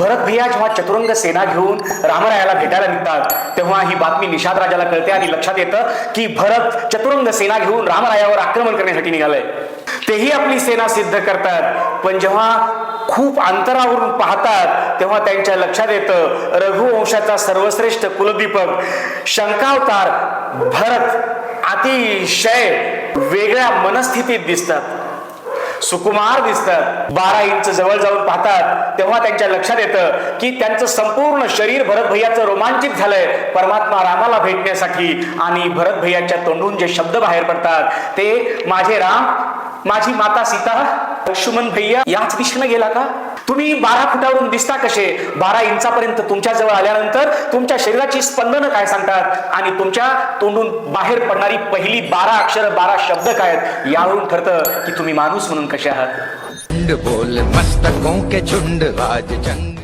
भरत भैया जेव्हा चतुरंग सेना घेऊन रामरायाला भेटायला निघतात तेव्हा ही बातमी निषाद राजाला कळते आणि लक्षात येतं की भरत चतुरंग सेना घेऊन रामरायावर आक्रमण करण्यासाठी निघालंय. तेही आपली सेना सिद्ध करतात पण जेव्हा खूप अंतरावरून पाहतात तेव्हा त्यांच्या लक्षात येतं रघुवंशाचा सर्वश्रेष्ठ कुलदीपक शंकावतार भरत अतिशय वेगळ्या मनस्थितीत दिसतात. सुकुमार दिसतात. बारा इंच जवळ जाऊन पाहतात. तेव्हा त्यांच्या लक्षात येतं की त्यांचं संपूर्ण शरीर भरत भैयाचं रोमांचित झालंय. परमात्मा रामाला भेटण्यासाठी आणि भरत भैयाच्या तोंडून जे शब्द बाहेर पडतात ते माझे राम माझी माता सीता लक्ष्मण भैया याच दिशेनं गेला का? तुम्ही बारा फुटावरून दिसता कसे? बारा इंचापर्यंत तुमच्या जवळ आल्यानंतर तुमच्या शरीराची स्पंदनं काय सांगतात? आणि तुमच्या तोंडून बाहेर पडणारी पहिली बारा अक्षर बारा शब्द काय आहेत? यावरून ठरतं की तुम्ही माणूस म्हणून कसे आहात? झुंड बोल मस्तकों के झुंड आज जंग